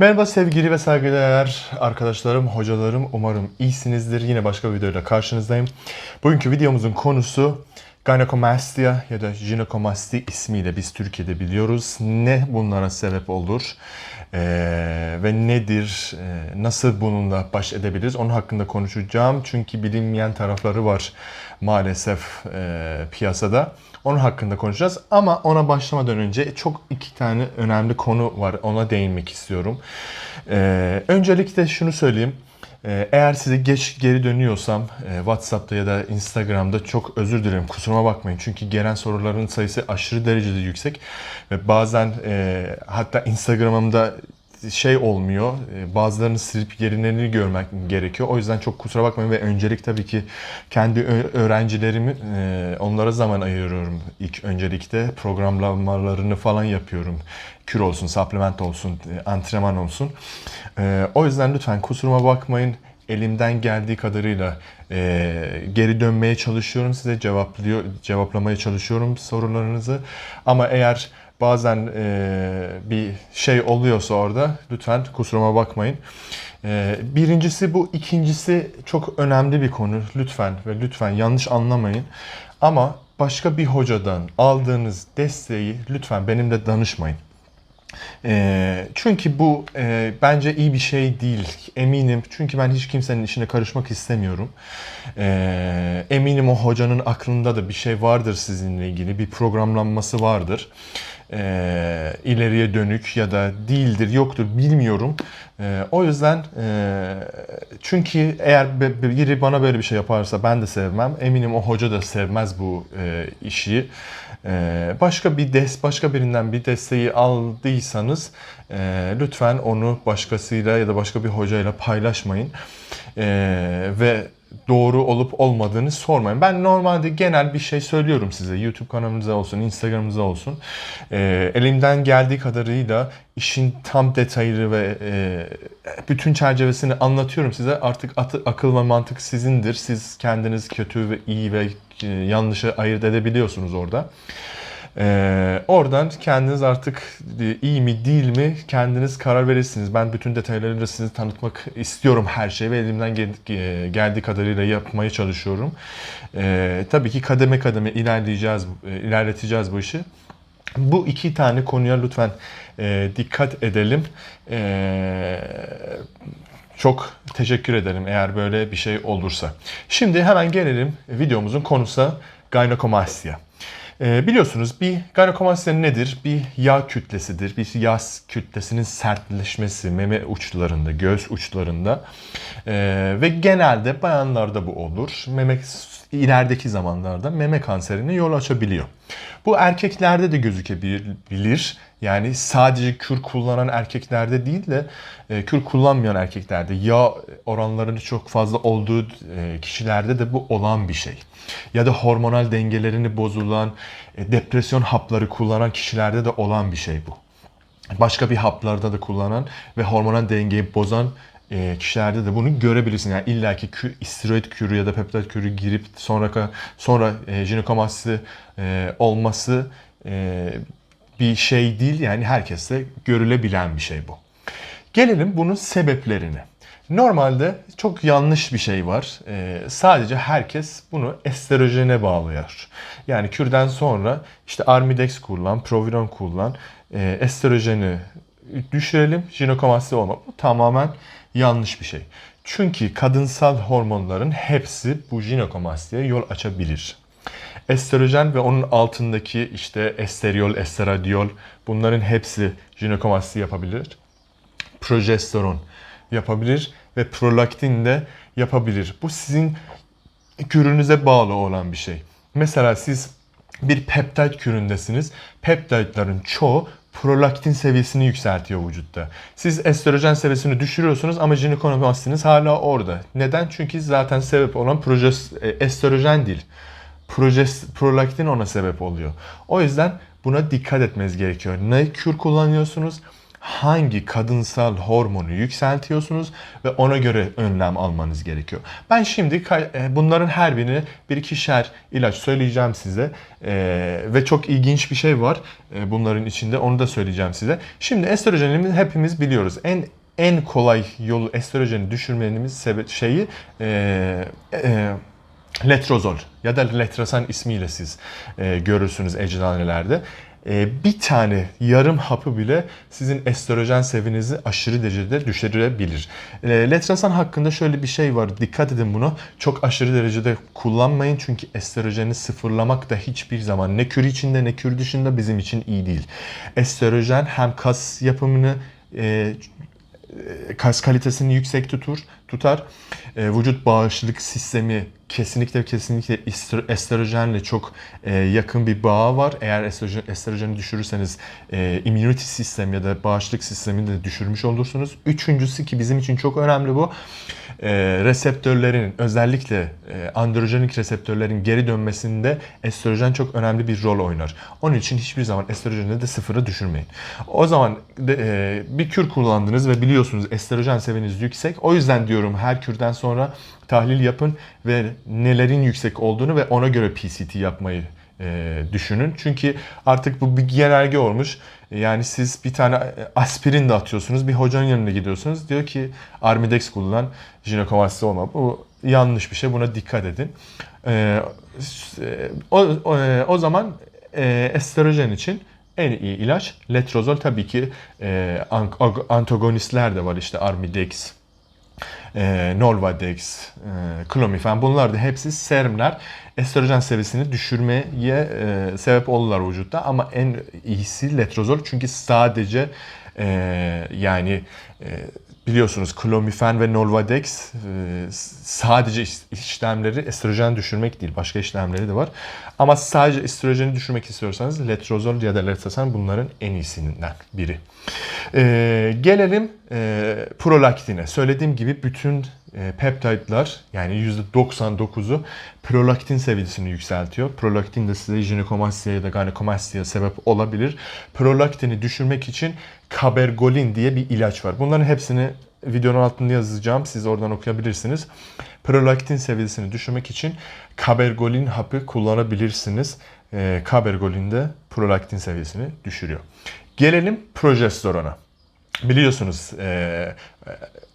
Merhaba sevgili ve saygıdeğer arkadaşlarım, hocalarım. Umarım iyisinizdir. Yine başka bir videoyla karşınızdayım. Bugünkü videomuzun konusu gynecomastia ya da jinekomasti ismiyle biz Türkiye'de biliyoruz. Ne bunlara sebep olur ee, ve nedir, ee, nasıl bununla baş edebiliriz onun hakkında konuşacağım. Çünkü bilinmeyen tarafları var maalesef ee, piyasada. Onun hakkında konuşacağız ama ona başlamadan önce çok iki tane önemli konu var. Ona değinmek istiyorum. Ee, öncelikle şunu söyleyeyim. Ee, Eğer size geç geri dönüyorsam e, WhatsApp'ta ya da Instagram'da çok özür dilerim. Kusuruma bakmayın. Çünkü gelen soruların sayısı aşırı derecede yüksek. Ve bazen e, hatta Instagram'ımda şey olmuyor. E, Bazılarını silip yerlerini görmek gerekiyor. O yüzden çok kusura bakmayın ve öncelik tabii ki kendi öğrencilerimi e, onlara zaman ayırıyorum. İlk öncelikle programlamalarını falan yapıyorum. Kür olsun, supplement olsun, e, antrenman olsun. E, O yüzden lütfen kusuruma bakmayın. Elimden geldiği kadarıyla e, geri dönmeye çalışıyorum size cevaplıyor cevaplamaya çalışıyorum sorularınızı ama eğer bazen e, bir şey oluyorsa orada lütfen kusuruma bakmayın. E, birincisi bu, ikincisi çok önemli bir konu lütfen ve lütfen yanlış anlamayın. Ama başka bir hocadan aldığınız desteği lütfen benimle danışmayın. E, çünkü bu e, bence iyi bir şey değil. Eminim çünkü ben hiç kimsenin işine karışmak istemiyorum. E, eminim o hocanın aklında da bir şey vardır sizinle ilgili. Bir programlanması vardır. E, ileriye dönük ya da değildir, yoktur bilmiyorum. E, o yüzden e, çünkü eğer biri bana böyle bir şey yaparsa ben de sevmem. Eminim o hoca da sevmez bu e, işi. Ee, başka bir des başka birinden bir desteği aldıysanız e, lütfen onu başkasıyla ya da başka bir hocayla paylaşmayın Ee, ve doğru olup olmadığını sormayın. Ben normalde genel bir şey söylüyorum size. YouTube kanalımıza olsun, Instagram'ımıza olsun. Ee, elimden geldiği kadarıyla işin tam detaylı ve e, bütün çerçevesini anlatıyorum size. Artık atı- akıl ve mantık sizindir. Siz kendiniz kötü ve iyi ve e, yanlışı ayırt edebiliyorsunuz orada. Ee, oradan kendiniz artık iyi mi değil mi kendiniz karar verirsiniz. Ben bütün detaylarıyla sizi tanıtmak istiyorum her şeyi ve elimden gel- e, geldiği kadarıyla yapmaya çalışıyorum. Ee, tabii ki kademe kademe ilerleyeceğiz, e, ilerleteceğiz bu işi. Bu iki tane konuya lütfen e, dikkat edelim. E, çok teşekkür ederim eğer böyle bir şey olursa. Şimdi hemen gelelim videomuzun konusu gynecomastia. Ee, biliyorsunuz bir gynecomastia nedir? Bir yağ kütlesidir. Bir yağ kütlesinin sertleşmesi meme uçlarında, göğüs uçlarında Ee, ve genelde bayanlarda bu olur. Meme ilerideki zamanlarda meme kanserine yol açabiliyor. Bu erkeklerde de gözükebilir. Yani sadece kür kullanan erkeklerde değil de e, kür kullanmayan erkeklerde yağ oranlarının çok fazla olduğu e, kişilerde de bu olan bir şey. Ya da hormonal dengelerini bozulan, e, depresyon hapları kullanan kişilerde de olan bir şey bu başka bir haplarda da kullanan ve hormonal dengeyi bozan e, kişilerde de bunu görebilirsin. Yani illaki kü, istiroid kürü ya da peptid kürü girip sonra sonra e, jinekomasti e, olması e, bir şey değil. Yani herkeste görülebilen bir şey bu. Gelelim bunun sebeplerine. Normalde çok yanlış bir şey var. Ee, sadece herkes bunu estrojene bağlıyor. Yani kürden sonra işte Armidex kullan, Proviron kullan, e, estrojeni düşürelim, jinekomasti olma. Bu tamamen yanlış bir şey. Çünkü kadınsal hormonların hepsi bu jinekomastiye yol açabilir. Estrojen ve onun altındaki işte esteriol, estradiol bunların hepsi jinekomasti yapabilir progesteron yapabilir ve prolaktin de yapabilir. Bu sizin kürünüze bağlı olan bir şey. Mesela siz bir peptid küründesiniz. Peptidlerin çoğu prolaktin seviyesini yükseltiyor vücutta. Siz estrojen seviyesini düşürüyorsunuz ama jinekomastiniz hala orada. Neden? Çünkü zaten sebep olan projes, e, estrojen değil. Projes, prolaktin ona sebep oluyor. O yüzden buna dikkat etmeniz gerekiyor. Ne kür kullanıyorsunuz? Hangi kadınsal hormonu yükseltiyorsunuz ve ona göre önlem almanız gerekiyor. Ben şimdi e, bunların her birini bir ikişer ilaç söyleyeceğim size Ee, ve çok ilginç bir şey var e, bunların içinde onu da söyleyeceğim size. Şimdi estrojenimiz hepimiz biliyoruz. En en kolay yolu estrojeni düşürmenimiz sebep şeyi e, e, letrozol ya da letrasan ismiyle siz e, görürsünüz eczanelerde. E, bir tane yarım hapı bile sizin estrojen seviyenizi aşırı derecede düşürebilir. E, letrasan hakkında şöyle bir şey var. Dikkat edin buna. Çok aşırı derecede kullanmayın. Çünkü estrojeni sıfırlamak da hiçbir zaman ne kür içinde ne kür dışında bizim için iyi değil. Estrojen hem kas yapımını e, kas kalitesini yüksek tutur, tutar. E, vücut bağışıklık sistemi kesinlikle kesinlikle estrojenle çok e, yakın bir bağı var. Eğer estrojen, estrojeni düşürürseniz e, immunity sistemi ya da bağışıklık sistemini de düşürmüş olursunuz. Üçüncüsü ki bizim için çok önemli bu. E, reseptörlerin özellikle e, androjenik reseptörlerin geri dönmesinde estrojen çok önemli bir rol oynar. Onun için hiçbir zaman estrojeni de sıfıra düşürmeyin. O zaman de, e, bir kür kullandınız ve biliyorsunuz estrojen seviyeniz yüksek. O yüzden diyorum her kürden sonra tahlil yapın ve nelerin yüksek olduğunu ve ona göre PCT yapmayı e, düşünün. Çünkü artık bu bir genelge olmuş. Yani siz bir tane aspirin de atıyorsunuz. Bir hocanın yanına gidiyorsunuz. Diyor ki Armidex kullan, jinekomasti olma. Bu yanlış bir şey. Buna dikkat edin. E, o, o, o zaman e, estrojen için en iyi ilaç letrozol. Tabii ki e, antagonistler de var işte Armidex, e, Nolvadex, e, Clomifen bunlar da hepsi serumlar. Estrojen seviyesini düşürmeye e, sebep olurlar vücutta ama en iyisi letrozol. Çünkü sadece e, yani e, biliyorsunuz Clomifen ve Nolvadex e, sadece işlemleri estrojen düşürmek değil başka işlemleri de var ama sadece estrojeni düşürmek istiyorsanız letrozol ya da letrasan bunların en iyisinden biri. Ee, gelelim e, prolaktine. Söylediğim gibi bütün e, yani %99'u prolaktin seviyesini yükseltiyor. Prolaktin de size jinekomastiye ya da gynekomastiye sebep olabilir. Prolaktini düşürmek için kabergolin diye bir ilaç var. Bunların hepsini videonun altında yazacağım. Siz oradan okuyabilirsiniz. Prolaktin seviyesini düşürmek için kabergolin hapı kullanabilirsiniz. E, kabergolin de prolaktin seviyesini düşürüyor. Gelelim projesterona. Biliyorsunuz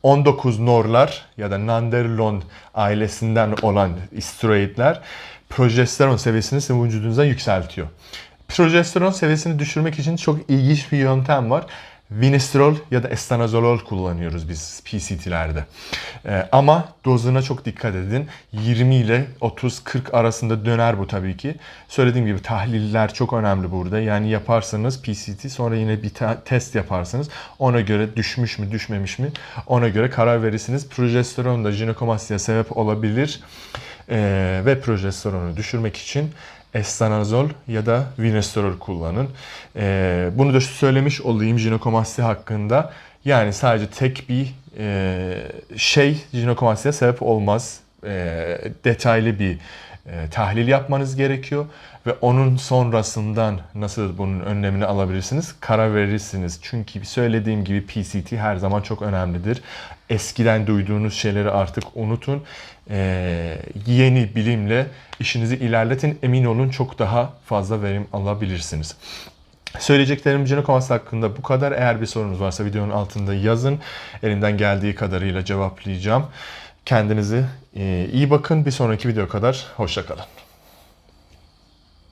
19 norlar ya da Nanderlon ailesinden olan steroidler progesteron seviyesini sizin vücudunuza yükseltiyor. Progesteron seviyesini düşürmek için çok ilginç bir yöntem var. Vinestrol ya da estanozolol kullanıyoruz biz PCT'lerde. Ee, ama dozuna çok dikkat edin. 20 ile 30-40 arasında döner bu tabii ki. Söylediğim gibi tahliller çok önemli burada. Yani yaparsanız PCT sonra yine bir test yaparsınız. Ona göre düşmüş mü düşmemiş mi ona göre karar verirsiniz. Progesteron da jinekomastiye sebep olabilir. Ee, ve projesteronu düşürmek için estanozol ya da vinesterol kullanın. Ee, bunu da söylemiş olayım jinekomasti hakkında. Yani sadece tek bir e, şey jinekomastiye sebep olmaz. E, detaylı bir e, tahlil yapmanız gerekiyor ve onun sonrasından nasıl bunun önlemini alabilirsiniz karar verirsiniz. Çünkü söylediğim gibi PCT her zaman çok önemlidir. Eskiden duyduğunuz şeyleri artık unutun. Ee, yeni bilimle işinizi ilerletin. Emin olun çok daha fazla verim alabilirsiniz. Söyleyeceklerim Ginecomas hakkında bu kadar. Eğer bir sorunuz varsa videonun altında yazın. Elimden geldiği kadarıyla cevaplayacağım. Kendinize iyi bakın. Bir sonraki video kadar hoşçakalın.